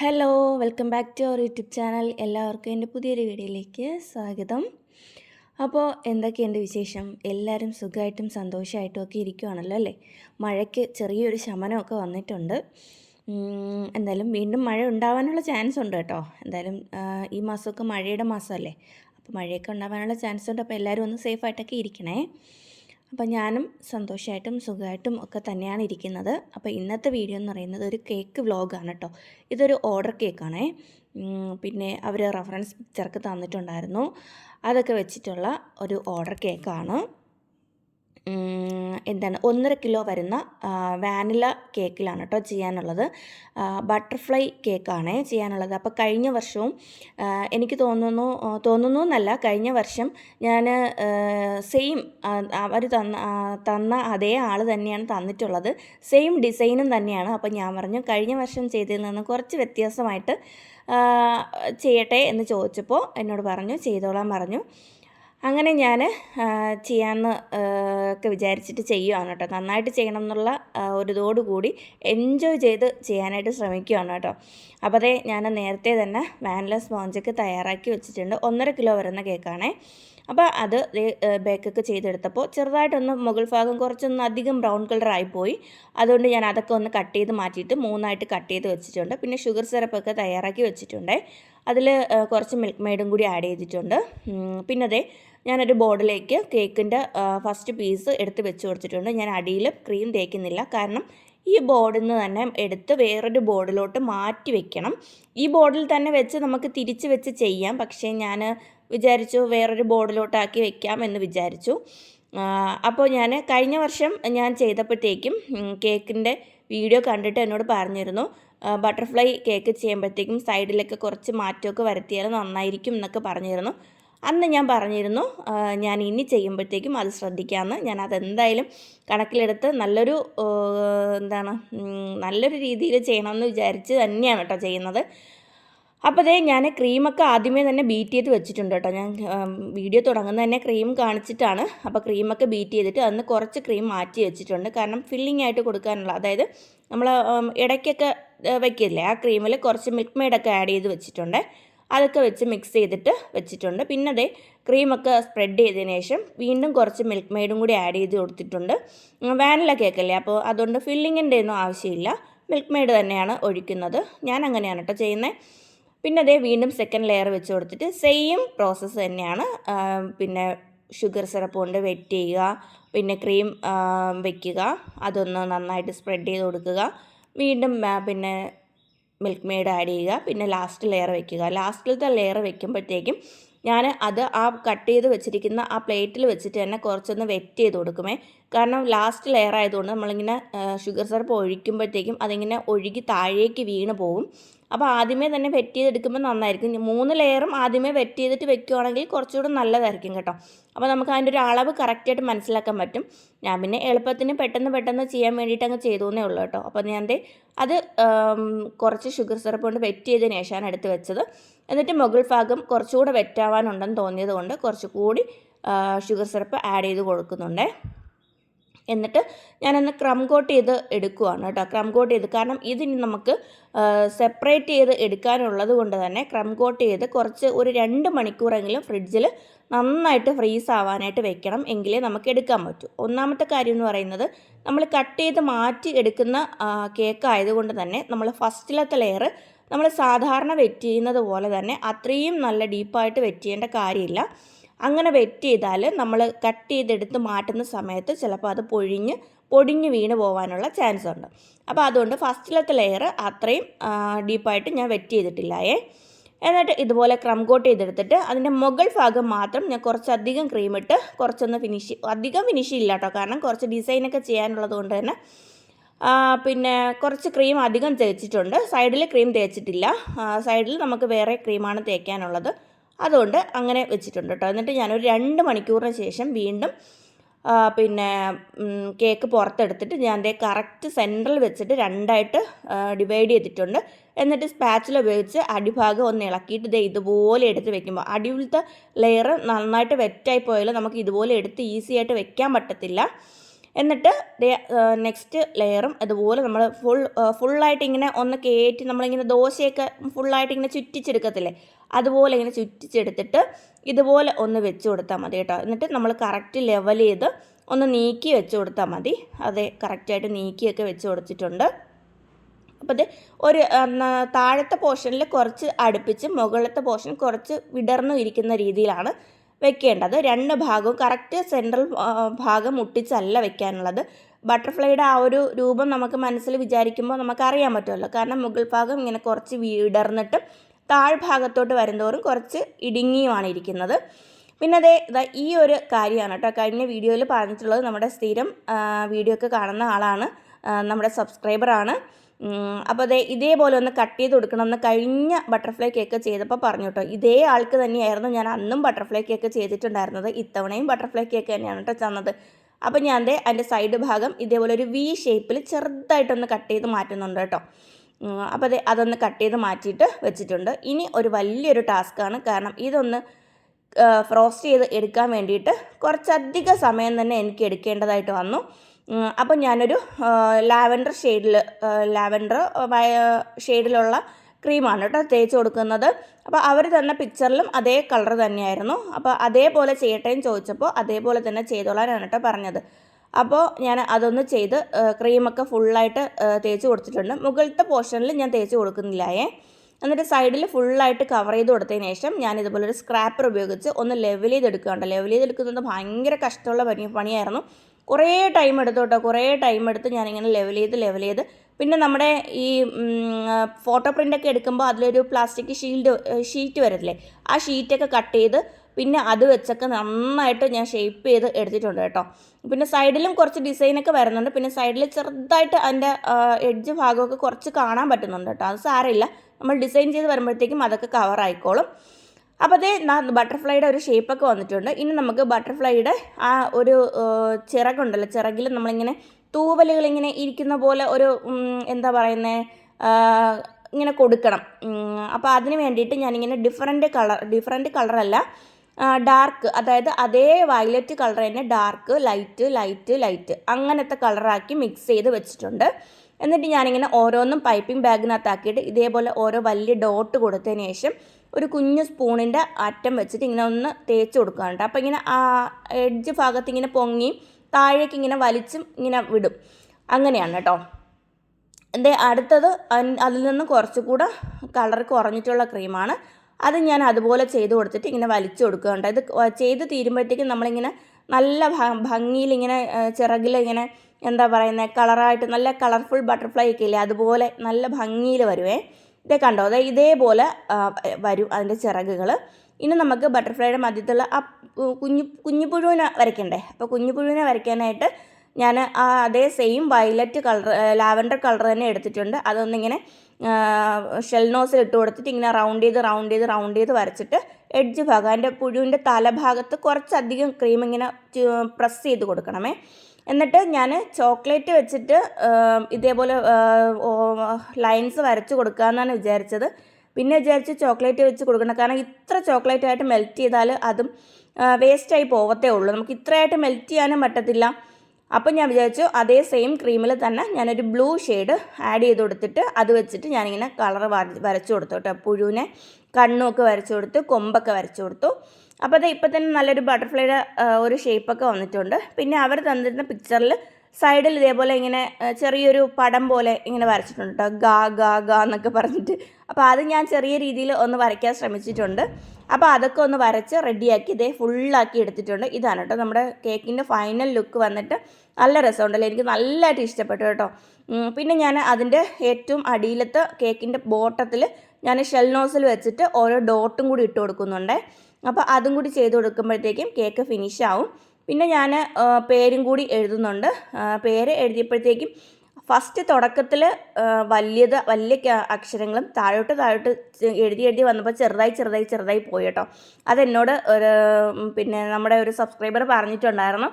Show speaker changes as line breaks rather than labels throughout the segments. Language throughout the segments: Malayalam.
Hello welcome back to our YouTube channel എല്ലാവർക്കും എന്റെ പുതിയൊരു വീഡിയോയിലേക്ക് സ്വാഗതം. അപ്പോൾ എന്തൊക്കെയുണ്ട് വിശേഷം? എല്ലാവരും സുഖമായിട്ടും സന്തോഷമായിട്ടും ഒക്കെ ഇരിക്കുവാണല്ലോ അല്ലേ? മഴയ്ക്ക് ചെറിയൊരു ശമനമൊക്കെ വന്നിട്ടുണ്ട്. എന്തായാലും വീണ്ടും മഴ ഉണ്ടാവാനുള്ള ചാൻസ് ഉണ്ട് കേട്ടോ. എന്തായാലും ഈ മാസമൊക്കെ മഴയുടെ മാസമല്ലേ? അപ്പോൾ മഴയൊക്കെ ഉണ്ടാവാനുള്ള ചാൻസ് ഉണ്ട്. അപ്പോൾ എല്ലാവരും ഒന്ന് സേഫായിട്ടൊക്കെ ഇരിക്കണേ. അപ്പോൾ ഞാനും സന്തോഷമായിട്ടും സുഖമായിട്ടും ഒക്കെ തന്നെയാണ് ഇരിക്കുന്നത്. അപ്പോൾ ഇന്നത്തെ വീഡിയോ എന്ന് പറയുന്നത് ഒരു കേക്ക് വ്ളോഗാണ് കേട്ടോ. ഇതൊരു ഓർഡർ കേക്കാണേ. പിന്നെ അവർ റെഫറൻസ് പിക്ചർക്ക് തന്നിട്ടുണ്ടായിരുന്നു. അതൊക്കെ വെച്ചിട്ടുള്ള ഒരു ഓർഡർ കേക്കാണ്. എന്താണ് ഒന്നര കിലോ വരുന്ന വാനില കേക്കിലാണ് കേട്ടോ ചെയ്യാനുള്ളത്. ബട്ടർഫ്ലൈ കേക്കാണ് ചെയ്യാനുള്ളത്. അപ്പോൾ കഴിഞ്ഞ വർഷവും എനിക്ക് തോന്നുന്നു തോന്നുന്നു എന്നല്ല കഴിഞ്ഞ വർഷം ഞാൻ സെയിം അവർ തന്ന തന്ന അതേ ആൾ തന്നെയാണ് തന്നിട്ടുള്ളത്. സെയിം ഡിസൈനും തന്നെയാണ്. അപ്പോൾ ഞാൻ പറഞ്ഞു കഴിഞ്ഞ വർഷം ചെയ്തതിൽ നിന്ന് കുറച്ച് വ്യത്യാസമായിട്ട് ചെയ്യട്ടെ എന്ന് ചോദിച്ചപ്പോൾ എന്നോട് പറഞ്ഞു ചെയ്തോളാൻ പറഞ്ഞു. അങ്ങനെ ഞാൻ ചെയ്യാമെന്ന് ഒക്കെ വിചാരിച്ചിട്ട് ചെയ്യുകയാണ് കേട്ടോ. നന്നായിട്ട് ചെയ്യണം എന്നുള്ള ഒരു ഇതോടുകൂടി എൻജോയ് ചെയ്ത് ചെയ്യാനായിട്ട് ശ്രമിക്കുകയാണ് കേട്ടോ. അപ്പോൾ അതേ ഞാൻ നേരത്തെ തന്നെ വാനില സ്പോഞ്ചൊക്കെ തയ്യാറാക്കി വെച്ചിട്ടുണ്ട്. ഒന്നര കിലോ വരുന്ന കേക്കാണേ. അപ്പോൾ അത് ബേക്കൊക്കെ ചെയ്തെടുത്തപ്പോൾ ചെറുതായിട്ടൊന്ന് മുകൾ ഭാഗം കുറച്ചൊന്ന് അധികം ബ്രൗൺ കളർ ആയിപ്പോയി അതുകൊണ്ട് ഞാൻ അതൊക്കെ ഒന്ന് കട്ട് ചെയ്ത് മാറ്റിയിട്ട് മൂന്നായിട്ട് കട്ട് ചെയ്ത് വെച്ചിട്ടുണ്ട്. പിന്നെ ഷുഗർ സിറപ്പൊക്കെ തയ്യാറാക്കി വെച്ചിട്ടുണ്ട്. അതിൽ കുറച്ച് മിൽക്ക് മെയ്ഡും കൂടി ആഡ് ചെയ്തിട്ടുണ്ട്. പിന്നെ അതെ ഞാനൊരു ബോർഡിലേക്ക് കേക്കിന്റെ ഫസ്റ്റ് പീസ് എടുത്ത് വെച്ച് കൊടുത്തിട്ടുണ്ട്. ഞാൻ അടിയിൽ ക്രീം തേക്കുന്നില്ല. കാരണം ഈ ബോർഡിൽ നിന്ന് തന്നെ എടുത്ത് വേറൊരു ബോർഡിലോട്ട് മാറ്റി വെക്കണം. ഈ ബോർഡിൽ തന്നെ വെച്ച് നമുക്ക് തിരിച്ച് വെച്ച് ചെയ്യാം. പക്ഷേ ഞാൻ വിചാരിച്ചു വേറൊരു ബോർഡിലോട്ടാക്കി വെക്കാം എന്ന് വിചാരിച്ചു. അപ്പോൾ ഞാൻ കഴിഞ്ഞ വർഷം ഞാൻ ചെയ്തപ്പോഴത്തേക്കും കേക്കിന്റെ വീഡിയോ കണ്ടിട്ട് എന്നോട് പറഞ്ഞിരുന്നു ബട്ടർഫ്ലൈ കേക്ക് ചെയ്യുമ്പോഴത്തേക്കും സൈഡിലൊക്കെ കുറച്ച് മാറ്റമൊക്കെ വരുത്തിയാൽ നന്നായിരിക്കും എന്നൊക്കെ പറഞ്ഞിരുന്നു. അന്ന് ഞാൻ പറഞ്ഞിരുന്നു ഞാൻ ഇനി ചെയ്യുമ്പോഴത്തേക്കും അത് ശ്രദ്ധിക്കാമെന്ന് ഞാൻ അതെന്തായാലും കണക്കിലെടുത്ത് നല്ലൊരു എന്താണ് നല്ലൊരു രീതിയിൽ ചെയ്യണമെന്ന് വിചാരിച്ച് തന്നെയാണ് കേട്ടോ ചെയ്യുന്നത്. അപ്പോൾ അതേ ഞാൻ ക്രീമൊക്കെ ആദ്യമേ തന്നെ ബീറ്റ് ചെയ്ത് വെച്ചിട്ടുണ്ട് കേട്ടോ. ഞാൻ വീഡിയോ തുടങ്ങുന്നത് തന്നെ ക്രീം കാണിച്ചിട്ടാണ്. അപ്പോൾ ക്രീമൊക്കെ ബീറ്റ് ചെയ്തിട്ട് അന്ന് കുറച്ച് ക്രീം മാറ്റി വെച്ചിട്ടുണ്ട്. കാരണം ഫില്ലിംഗ് ആയിട്ട് കൊടുക്കാനുള്ള അതായത് നമ്മൾ ഇടയ്ക്കൊക്കെ വയ്ക്കില്ലേ ആ ക്രീമിൽ കുറച്ച് മിൽക്ക് മെയ്ഡൊക്കെ ആഡ് ചെയ്ത് വെച്ചിട്ടുണ്ട്. അതൊക്കെ വെച്ച് മിക്സ് ചെയ്തിട്ട് വെച്ചിട്ടുണ്ട്. പിന്നെ അതേ ക്രീമൊക്കെ സ്പ്രെഡ് ചെയ്തതിന് ശേഷം വീണ്ടും കുറച്ച് മിൽക്ക് മെയ്ഡും കൂടി ആഡ് ചെയ്ത് കൊടുത്തിട്ടുണ്ട്. വാനില കേക്കല്ലേ അപ്പോൾ അതുകൊണ്ട് ഫില്ലിങ്ങിന്റെ ഒന്നും ആവശ്യമില്ല. മിൽക്ക് മെയ്ഡ് തന്നെയാണ് ഒഴിക്കുന്നത്. ഞാൻ അങ്ങനെയാണ് കേട്ടോ ചെയ്യുന്നത് പിന്നെ അതേ വീണ്ടും സെക്കൻഡ് ലെയർ വെച്ച് കൊടുത്തിട്ട് സെയിം പ്രോസസ്സ് തന്നെയാണ്. പിന്നെ ഷുഗർ സിറപ്പ് കൊണ്ട് വെറ്റ് ചെയ്യുക പിന്നെ ക്രീം വെക്കുക. അതൊന്ന് നന്നായിട്ട് സ്പ്രെഡ് ചെയ്ത് കൊടുക്കുക. വീണ്ടും പിന്നെ മിൽക്ക് മെയ്ഡ് ആഡ് ചെയ്യുക പിന്നെ ലാസ്റ്റ് ലെയർ വെക്കുക. ലാസ്റ്റിലത്തെ ലെയർ വെക്കുമ്പോഴത്തേക്കും ഞാൻ അത് ആ കട്ട് ചെയ്ത് വെച്ചിരിക്കുന്ന ആ പ്ലേറ്റിൽ വെച്ചിട്ട് തന്നെ കുറച്ചൊന്ന് വെറ്റ് ചെയ്ത് കൊടുക്കുമേ. കാരണം ലാസ്റ്റ് ലെയർ ആയതുകൊണ്ട് നമ്മളിങ്ങനെ ഷുഗർ സിറപ്പ് ഒഴിക്കുമ്പോഴത്തേക്കും അതിങ്ങനെ ഒഴുകി താഴേക്ക് വീണ് പോകും അപ്പോൾ ആദ്യമേ തന്നെ വെറ്റ് ചെയ്തെടുക്കുമ്പോൾ നന്നായിരിക്കും. മൂന്ന് ലെയറും ആദ്യമേ വെറ്റ് ചെയ്തിട്ട് വെക്കുകയാണെങ്കിൽ കുറച്ചുകൂടെ നല്ലതായിരിക്കും കേട്ടോ. അപ്പോൾ നമുക്ക് അതിന്റെ ഒരു അളവ് കറക്റ്റായിട്ട് മനസ്സിലാക്കാൻ പറ്റും. ഞാൻ പിന്നെ എളുപ്പത്തിന് പെട്ടെന്ന് പെട്ടെന്ന് ചെയ്യാൻ വേണ്ടിയിട്ട് അങ്ങ് ചെയ്തു എന്നേ ഉള്ളൂ കേട്ടോ. അപ്പോൾ ഞാൻ അത് കുറച്ച് ഷുഗർ സിറപ്പ് കൊണ്ട് വെറ്റ് ചെയ്തതിന് ശേഷമാണ് എടുത്ത് വെച്ചത്. എന്നിട്ട് മുകൾ ഭാഗം കുറച്ചുകൂടെ വെറ്റാവാനുണ്ടെന്ന് തോന്നിയത് കൊണ്ട് കുറച്ചുകൂടി ഷുഗർ സിറപ്പ് ആഡ് ചെയ്ത് കൊടുക്കുന്നുണ്ടേ. എന്നിട്ട് ഞാനൊന്ന് ക്രം കോട്ട് ചെയ്ത് എടുക്കുവാണ് കേട്ടോ. ക്രം കോട്ട് ചെയ്ത്. കാരണം ഇതിന് നമുക്ക് സെപ്പറേറ്റ് ചെയ്ത് എടുക്കാനുള്ളത് കൊണ്ട് തന്നെ ക്രം കോട്ട് ചെയ്ത് കുറച്ച് ഒരു രണ്ട് മണിക്കൂറെങ്കിലും ഫ്രിഡ്ജിൽ നന്നായിട്ട് ഫ്രീസ് ആവാനായിട്ട് വെക്കണം എങ്കിലേ നമുക്ക് എടുക്കാൻ പറ്റൂ. ഒന്നാമത്തെ കാര്യം എന്ന് പറയുന്നത് നമ്മൾ കട്ട് ചെയ്ത് മാറ്റി എടുക്കുന്ന കേക്ക് ആയതുകൊണ്ട് തന്നെ നമ്മൾ ഫസ്റ്റിലത്തെ ലെയർ നമ്മൾ സാധാരണ വെറ്റ് ചെയ്യുന്നത് പോലെ തന്നെ അത്രയും നല്ല ഡീപ്പായിട്ട് വെറ്റ് ചെയ്യേണ്ട കാര്യമില്ല. അങ്ങനെ വെറ്റ് ചെയ്താൽ നമ്മൾ കട്ട് ചെയ്തെടുത്ത് മാറ്റുന്ന സമയത്ത് ചിലപ്പോൾ അത് പൊഴിഞ്ഞ് പൊടിഞ്ഞ് വീണ് പോകാനുള്ള ചാൻസ് ഉണ്ട്. അപ്പോൾ അതുകൊണ്ട് ഫസ്റ്റിലത്തെ ലെയർ അത്രയും ഡീപ്പായിട്ട് ഞാൻ വെറ്റ് ചെയ്തിട്ടില്ലായേ എന്നിട്ട് ഇതുപോലെ ക്രം കോട്ട് ചെയ്തെടുത്തിട്ട് അതിന്റെ മുകൾ ഭാഗം മാത്രം ഞാൻ കുറച്ചധികം ക്രീം ഇട്ട് കുറച്ചൊന്ന് ഫിനിഷ് അധികം ഫിനിഷ് ഇല്ല കേട്ടോ കാരണം കുറച്ച് ഡിസൈനൊക്കെ ചെയ്യാനുള്ളത് കൊണ്ട് തന്നെ. പിന്നെ കുറച്ച് ക്രീം അധികം തേച്ചിട്ടുണ്ട്. സൈഡിൽ ക്രീം തേച്ചിട്ടില്ല. സൈഡിൽ നമുക്ക് വേറെ ക്രീമാണ് തേക്കാനുള്ളത്. അതുകൊണ്ട് അങ്ങനെ വെച്ചിട്ടുണ്ട് കേട്ടോ. എന്നിട്ട് ഞാനൊരു രണ്ട് മണിക്കൂറിന് ശേഷം വീണ്ടും പിന്നെ കേക്ക് പുറത്തെടുത്തിട്ട് ഞാൻ ദേ കറക്റ്റ് സെന്ററിൽ വെച്ചിട്ട് രണ്ടായിട്ട് ഡിവൈഡ് ചെയ്തിട്ടുണ്ട്. എന്നിട്ട് സ്പാച്ചിൽ ഉപയോഗിച്ച് അടിഭാഗം ഒന്ന് ഇളക്കിയിട്ട് ദേ ഇതുപോലെ എടുത്ത് വെക്കുമ്പോൾ അടിയിലത്തെ ലെയർ നന്നായിട്ട് വെറ്റായി പോയാലും നമുക്ക് ഇതുപോലെ എടുത്ത് ഈസി ആയിട്ട് വെക്കാൻ പറ്റത്തില്ല. എന്നിട്ട് നെക്സ്റ്റ് ലെയറും അതുപോലെ നമ്മൾ ഫുൾ ഫുള്ളായിട്ട് ഇങ്ങനെ ഒന്ന് കയറ്റി നമ്മളിങ്ങനെ ദോശയൊക്കെ ഫുള്ളായിട്ട് ഇങ്ങനെ ചുറ്റിച്ചെടുക്കത്തില്ലേ? അതുപോലെ ഇങ്ങനെ ചുറ്റിച്ചെടുത്തിട്ട് ഇതുപോലെ ഒന്ന് വെച്ച് കൊടുത്താൽ മതി കേട്ടോ. എന്നിട്ട് നമ്മൾ കറക്റ്റ് ലെവൽ ചെയ്ത് ഒന്ന് നീക്കി വെച്ച് കൊടുത്താൽ മതി. അതെ കറക്റ്റായിട്ട് നീക്കിയൊക്കെ വെച്ച് കൊടുത്തിട്ടുണ്ട്. അപ്പോൾ ഇത് ഒരു താഴത്തെ പോർഷനിൽ കുറച്ച് അടുപ്പിച്ച് മുകളിലത്തെ പോർഷൻ കുറച്ച് വിടർന്നു ഇരിക്കുന്ന രീതിയിലാണ് വെക്കേണ്ടത്. രണ്ട് ഭാഗവും കറക്റ്റ് സെൻട്രൽ ഭാഗം മുട്ടിച്ചല്ല വെക്കാനുള്ളത്. ബട്ടർഫ്ലൈയുടെ ആ ഒരു രൂപം നമുക്ക് മനസ്സിൽ വിചാരിക്കുമ്പോൾ നമുക്കറിയാൻ പറ്റുമല്ലോ. കാരണം മുകൾ ഭാഗം ഇങ്ങനെ കുറച്ച് വിടർന്നിട്ട് താഴ്ഭാഗത്തോട്ട് വരുന്തോറും കുറച്ച് ഇടുങ്ങിയുമാണ് ഇരിക്കുന്നത്. പിന്നെ അതേ ഇതാ ഈ ഒരു കാര്യമാണ് കേട്ടോ. കഴിഞ്ഞ വീഡിയോയിൽ പറഞ്ഞിട്ടുള്ളത് നമ്മുടെ സ്ഥിരം വീഡിയോ ഒക്കെ കാണുന്ന ആളാണ്. നമ്മുടെ സബ്സ്ക്രൈബറാണ്. അപ്പോൾ അതെ ഇതേപോലെ ഒന്ന് കട്ട് ചെയ്ത് കൊടുക്കണം. എന്ന് കഴിഞ്ഞ ബട്ടർഫ്ലൈ കേക്ക് ചെയ്തപ്പോൾ പറഞ്ഞു കേട്ടോ. ഇതേ ആൾക്ക് തന്നെയായിരുന്നു ഞാൻ അന്നും ബട്ടർഫ്ലൈ കേക്ക് ചെയ്തിട്ടുണ്ടായിരുന്നത്. ഇത്തവണയും ബട്ടർഫ്ലൈ കേക്ക് തന്നെയാണ് കേട്ടോ തന്നത്. അപ്പോൾ ഞാൻ ദേ അതിന്റെ സൈഡ് ഭാഗം ഇതേപോലെ ഒരു വി ഷേപ്പിൽ ചെറുതായിട്ടൊന്ന് കട്ട് ചെയ്ത് മാറ്റുന്നുണ്ട് കേട്ടോ. അപ്പോൾ അതെ അതൊന്ന് കട്ട് ചെയ്ത് മാറ്റിയിട്ട് വെച്ചിട്ടുണ്ട്. ഇനി ഒരു വലിയൊരു ടാസ്ക്കാണ്. കാരണം ഇതൊന്ന് ഫ്രോസ്റ്റ് ചെയ്ത് എടുക്കാൻ വേണ്ടിയിട്ട് കുറച്ചധികം സമയം തന്നെ എനിക്ക് എടുക്കേണ്ടതായിട്ട് വന്നു. അപ്പം ഞാനൊരു ലാവൻഡർ ഷെയ്ഡിൽ ലാവൻഡർ ഷെയ്ഡിലുള്ള ക്രീമാണ് കേട്ടോ തേച്ച് കൊടുക്കുന്നത്. അപ്പോൾ അവർ തന്ന പിക്ചറിലും അതേ കളർ തന്നെയായിരുന്നു. അപ്പോൾ അതേപോലെ ചെയ്യട്ടെ എന്ന് ചോദിച്ചപ്പോൾ അതേപോലെ തന്നെ ചെയ്തോളാനാണ് കേട്ടോ പറഞ്ഞത്. അപ്പോൾ ഞാൻ അതൊന്ന് ചെയ്ത് ക്രീമൊക്കെ ഫുള്ളായിട്ട് തേച്ച് കൊടുത്തിട്ടുണ്ട്. മുകളിലത്തെ പോർഷനിൽ ഞാൻ തേച്ച് കൊടുക്കുന്നില്ലായേ എന്നിട്ട് സൈഡിൽ ഫുള്ളായിട്ട് കവർ ചെയ്ത് കൊടുത്തതിന് ശേഷം ഞാൻ ഇതുപോലെ ഒരു സ്ക്രാപ്പർ ഉപയോഗിച്ച് ഒന്ന് ലെവൽ ചെയ്തെടുക്കുകയുണ്ട് ലെവൽ ചെയ്തെടുക്കുന്നത് ഭയങ്കര കഷ്ടമുള്ള പണി പണിയായിരുന്നു. കുറേ ടൈം എടുത്തു കേട്ടോ കുറേ ടൈം എടുത്ത് ഞാനിങ്ങനെ ലെവൽ ചെയ്ത് ലെവൽ ചെയ്ത്. പിന്നെ നമ്മുടെ ഈ ഫോട്ടോ പ്രിന്റൊക്കെ എടുക്കുമ്പോൾ അതിലൊരു പ്ലാസ്റ്റിക് ഷീൽഡ് ഷീറ്റ് വരത്തില്ലേ? ആ ഷീറ്റൊക്കെ കട്ട് ചെയ്ത് പിന്നെ അത് വെച്ചൊക്കെ നന്നായിട്ട് ഞാൻ ഷേപ്പ് ചെയ്ത് എടുത്തിട്ടുണ്ട് കേട്ടോ. പിന്നെ സൈഡിലും കുറച്ച് ഡിസൈനൊക്കെ വരുന്നുണ്ട്. പിന്നെ സൈഡിൽ ചെറുതായിട്ട് അതിന്റെ എഡ്ജ് ഭാഗമൊക്കെ കുറച്ച് കാണാൻ പറ്റുന്നുണ്ട് കേട്ടോ. അത് സാരമില്ല. നമ്മൾ ഡിസൈൻ ചെയ്ത് വരുമ്പോഴത്തേക്കും അതൊക്കെ കവർ ആയിക്കോളും. അപ്പോൾ അതേ ബട്ടർഫ്ലൈയുടെ ഒരു ഷേപ്പൊക്കെ വന്നിട്ടുണ്ട്. ഇനി നമുക്ക് ബട്ടർഫ്ലൈയുടെ ആ ഒരു ചിറകുണ്ടല്ലോ. ചിറകിൽ നമ്മളിങ്ങനെ തൂവലുകൾ ഇങ്ങനെ ഇരിക്കുന്ന പോലെ ഒരു എന്താ പറയുന്നത് ഇങ്ങനെ കൊടുക്കണം. അപ്പോൾ അതിന് വേണ്ടിയിട്ട് ഞാനിങ്ങനെ ഡിഫറെന്റ് കളർ ഡിഫറെന്റ് കളറല്ല ഡാർക്ക് അതായത് അതേ വയലറ്റ് കളർ തന്നെ ഡാർക്ക് ലൈറ്റ് ലൈറ്റ് ലൈറ്റ് അങ്ങനത്തെ കളറാക്കി മിക്സ് ചെയ്ത് വെച്ചിട്ടുണ്ട്. എന്നിട്ട് ഞാനിങ്ങനെ ഓരോന്നും പൈപ്പിംഗ് ബാഗിനകത്താക്കിയിട്ട് ഇതേപോലെ ഓരോ വലിയ ഡോട്ട് കൊടുത്തതിന് ശേഷം ഒരു കുഞ്ഞു സ്പൂണിന്റെ അറ്റം വെച്ചിട്ട് ഇങ്ങനെ ഒന്ന് തേച്ച് കൊടുക്കാറുണ്ട് അപ്പോൾ ഇങ്ങനെ ആ എഡ്ജ് ഭാഗത്ത് ഇങ്ങനെ പൊങ്ങി താഴേക്ക് ഇങ്ങനെ വലിച്ചും ഇങ്ങനെ വിടും. അങ്ങനെയാണ് കേട്ടോ. എന്റെ അടുത്തത് അതിൽ നിന്ന് കുറച്ചുകൂടെ കളർ കുറഞ്ഞിട്ടുള്ള ക്രീമാണ്. അത് ഞാൻ അതുപോലെ ചെയ്ത് കൊടുത്തിട്ട് ഇങ്ങനെ വലിച്ചു കൊടുക്കുകയുണ്ട് ഇത് ചെയ്ത് തീരുമ്പോഴത്തേക്കും നമ്മളിങ്ങനെ നല്ല ഭംഗിയിൽ ഇങ്ങനെ ഇങ്ങനെ എന്താ പറയുന്നത് കളറായിട്ട് നല്ല കളർഫുൾ ബട്ടർഫ്ലൈ ഒക്കെ ഇല്ലേ അതുപോലെ നല്ല ഭംഗിയിൽ വരുവേ. ഇതേ കണ്ടോ? അതായത് ഇതേപോലെ വരും അതിന്റെ ചിറകുകൾ ഇനി നമുക്ക് ബട്ടർഫ്ലൈയുടെ മധ്യത്തുള്ള ആ കുഞ്ഞു കുഞ്ഞുപുഴുവിനെ വരയ്ക്കണ്ടേ? അപ്പോൾ കുഞ്ഞുപുഴുവിനെ വരയ്ക്കാനായിട്ട് ഞാൻ ആ അതേ same violet colour lavender colour തന്നെ എടുത്തിട്ടുണ്ട്. അതൊന്നിങ്ങനെ ഷെൽ നോസിൽ ഇട്ട് കൊടുത്തിട്ട് ഇങ്ങനെ റൗണ്ട് ചെയ്ത് റൗണ്ട് ചെയ്ത് റൗണ്ട് ചെയ്ത് വരച്ചിട്ട് എഡ്ജ് ഭാഗം അതിന്റെ പുഴുവിന്റെ തലഭാഗത്ത് കുറച്ചധികം ക്രീം ഇങ്ങനെ പ്രസ് ചെയ്ത് കൊടുക്കണമേ. എന്നിട്ട് ഞാൻ ചോക്ലേറ്റ് വെച്ചിട്ട് ഇതേപോലെ ലൈൻസ് വരച്ച് കൊടുക്കാമെന്നാണ് വിചാരിച്ചത്. പിന്നെ വിചാരിച്ച് ചോക്ലേറ്റ് വെച്ച് കൊടുക്കണം. കാരണം ഇത്ര ചോക്ലേറ്റ് ആയിട്ട് മെൽറ്റ് ചെയ്താൽ അതും വേസ്റ്റായി പോവത്തേ ഉള്ളൂ. നമുക്ക് ഇത്രയായിട്ട് മെൽറ്റ് ചെയ്യാനും പറ്റത്തില്ല. അപ്പം ഞാൻ വിചാരിച്ചു അതേ സെയിം ക്രീമിൽ തന്നെ ഞാനൊരു ബ്ലൂ ഷെയ്ഡ് ആഡ് ചെയ്ത് കൊടുത്തിട്ട് അത് വെച്ചിട്ട് ഞാനിങ്ങനെ കളർ വരച്ചു കൊടുത്തു കേട്ടോ. പുഴുവിനെ കണ്ണുമൊക്കെ വരച്ചു കൊടുത്തു കൊമ്പൊക്കെ വരച്ചു കൊടുത്തു. അപ്പോൾ അത് ഇപ്പം തന്നെ നല്ലൊരു ബട്ടർഫ്ലൈയുടെ ഒരു ഷേപ്പൊക്കെ വന്നിട്ടുണ്ട്. പിന്നെ അവർ തന്നിരുന്ന പിക്ചറിൽ സൈഡിൽ ഇതേപോലെ ഇങ്ങനെ ചെറിയൊരു പടം പോലെ ഇങ്ങനെ വരച്ചിട്ടുണ്ട് കേട്ടോ ഗാ ഗാ ഗാ എന്നൊക്കെ പറഞ്ഞിട്ട്. അപ്പോൾ അത് ഞാൻ ചെറിയ രീതിയിൽ ഒന്ന് വരയ്ക്കാൻ ശ്രമിച്ചിട്ടുണ്ട്. അപ്പോൾ അതൊക്കെ ഒന്ന് വരച്ച് റെഡിയാക്കി ഇതേ ഫുള്ളാക്കി എടുത്തിട്ടുണ്ട്. ഇതാണ് കേട്ടോ നമ്മുടെ കേക്കിന്റെ ഫൈനൽ ലുക്ക് വന്നിട്ട് നല്ല രസമുണ്ടല്ലോ. എനിക്ക് നല്ലതായിട്ട് ഇഷ്ടപ്പെട്ടു കേട്ടോ. പിന്നെ ഞാൻ അതിന്റെ ഏറ്റവും അടിയിലത്തെ കേക്കിന്റെ ബോട്ടത്തിൽ ഞാൻ ഷെൽ നോസിൽ വെച്ചിട്ട് ഓരോ ഡോട്ടും കൂടി ഇട്ട് കൊടുക്കുന്നുണ്ട്. അപ്പോൾ അതും കൂടി ചെയ്ത് കൊടുക്കുമ്പോഴത്തേക്കും കേക്ക് ഫിനിഷ് ആവും. പിന്നെ ഞാൻ പേരും കൂടി എഴുതുന്നുണ്ട്. പേര് എഴുതിയപ്പോഴത്തേക്കും ഫസ്റ്റ് തുടക്കത്തിൽ വലിയത് വലിയ അക്ഷരങ്ങളും താഴോട്ട് താഴോട്ട് എഴുതി എഴുതി വന്നപ്പോൾ ചെറുതായി ചെറുതായി ചെറുതായി പോയി കേട്ടോ. അതെന്നോട് ഒരു പിന്നെ നമ്മുടെ ഒരു സബ്സ്ക്രൈബർ പറഞ്ഞിട്ടുണ്ടായിരുന്നു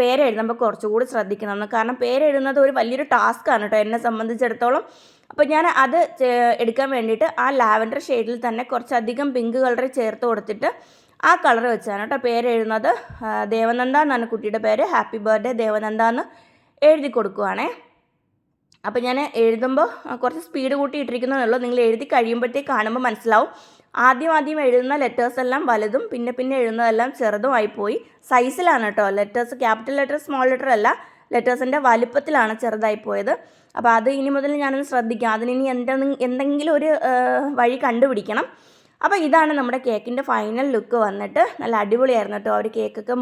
പേരെഴുതുമ്പോൾ കുറച്ചുകൂടി ശ്രദ്ധിക്കണമെന്ന്. കാരണം പേരെഴുതുന്നത് ഒരു വലിയൊരു ടാസ്ക് ആണ് കേട്ടോ എന്നെ സംബന്ധിച്ചിടത്തോളം. അപ്പോൾ ഞാൻ അത് എടുക്കാൻ വേണ്ടിയിട്ട് ആ ലാവൻഡർ ഷെയ്ഡിൽ തന്നെ കുറച്ചധികം പിങ്ക് കളർ ചേർത്ത് കൊടുത്തിട്ട് ആ കളർ വെച്ചാണ് കേട്ടോ പേരെഴുതുന്നത്. ദേവനന്ദ എന്നാണ് കുട്ടിയുടെ പേര്. ഹാപ്പി ബർത്ത്ഡേ ദേവനന്ദ എന്ന് എഴുതി കൊടുക്കുവാണേ. അപ്പോൾ ഞാൻ എഴുതുമ്പോൾ കുറച്ച് സ്പീഡ് കൂട്ടി ഇട്ടിരിക്കുന്നതേ നിങ്ങൾ എഴുതി കഴിയുമ്പോഴത്തേക്ക് കാണുമ്പോൾ മനസ്സിലാവും. ആദ്യം ആദ്യം എഴുതുന്ന ലെറ്റേഴ്സ് എല്ലാം വലുതും പിന്നെ പിന്നെ എഴുതുന്നതെല്ലാം ചെറുതുമായി പോയി സൈസിലാണ് കേട്ടോ letters capital letter small letter അല്ല. ലെറ്റേഴ്സിന്റെ വലുപ്പത്തിലാണ് ചെറുതായി പോയത് അപ്പോൾ അത് ഇനി മുതൽ ഞാനൊന്ന് ശ്രദ്ധിക്കാം. അതിനി എന്തെങ്കിലും ഒരു വഴി കണ്ടുപിടിക്കണം. അപ്പോൾ ഇതാണ് നമ്മുടെ കേക്കിന്റെ ഫൈനൽ ലുക്ക് വന്നിട്ട് നല്ല അടിപൊളിയായിരുന്നു കേട്ടോ. അവർ കേക്കൊക്കെ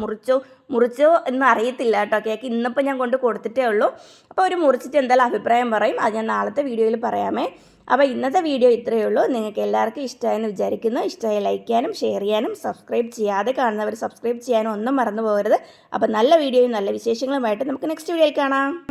മുറിച്ചു മുറിച്ചോ എന്ന് അറിയത്തില്ല കേട്ടോ. കേക്ക് ഇന്നിപ്പോൾ ഞാൻ കൊണ്ട് കൊടുത്തിട്ടേ ഉള്ളൂ. അപ്പോൾ അവർ മുറിച്ചിട്ട് എന്തായാലും അഭിപ്രായം പറയും. അത് ഞാൻ നാളത്തെ വീഡിയോയിൽ പറയാമേ. അപ്പോൾ ഇന്നത്തെ വീഡിയോ ഇത്രയേ ഉള്ളൂ. നിങ്ങൾക്ക് എല്ലാവർക്കും ഇഷ്ടമായെന്ന് വിചാരിക്കുന്നു. ഇഷ്ടമായി ലൈക്ക് ചെയ്യാനും ഷെയർ ചെയ്യാനും സബ്സ്ക്രൈബ് ചെയ്യാതെ കാണുന്നവർ സബ്സ്ക്രൈബ് ചെയ്യാനും ഒന്നും മറന്നു പോകരുത്. അപ്പോൾ നല്ല വീഡിയോയും നല്ല വിശേഷങ്ങളുമായിട്ട് നമുക്ക് നെക്സ്റ്റ് വീഡിയോയിൽ കാണാം.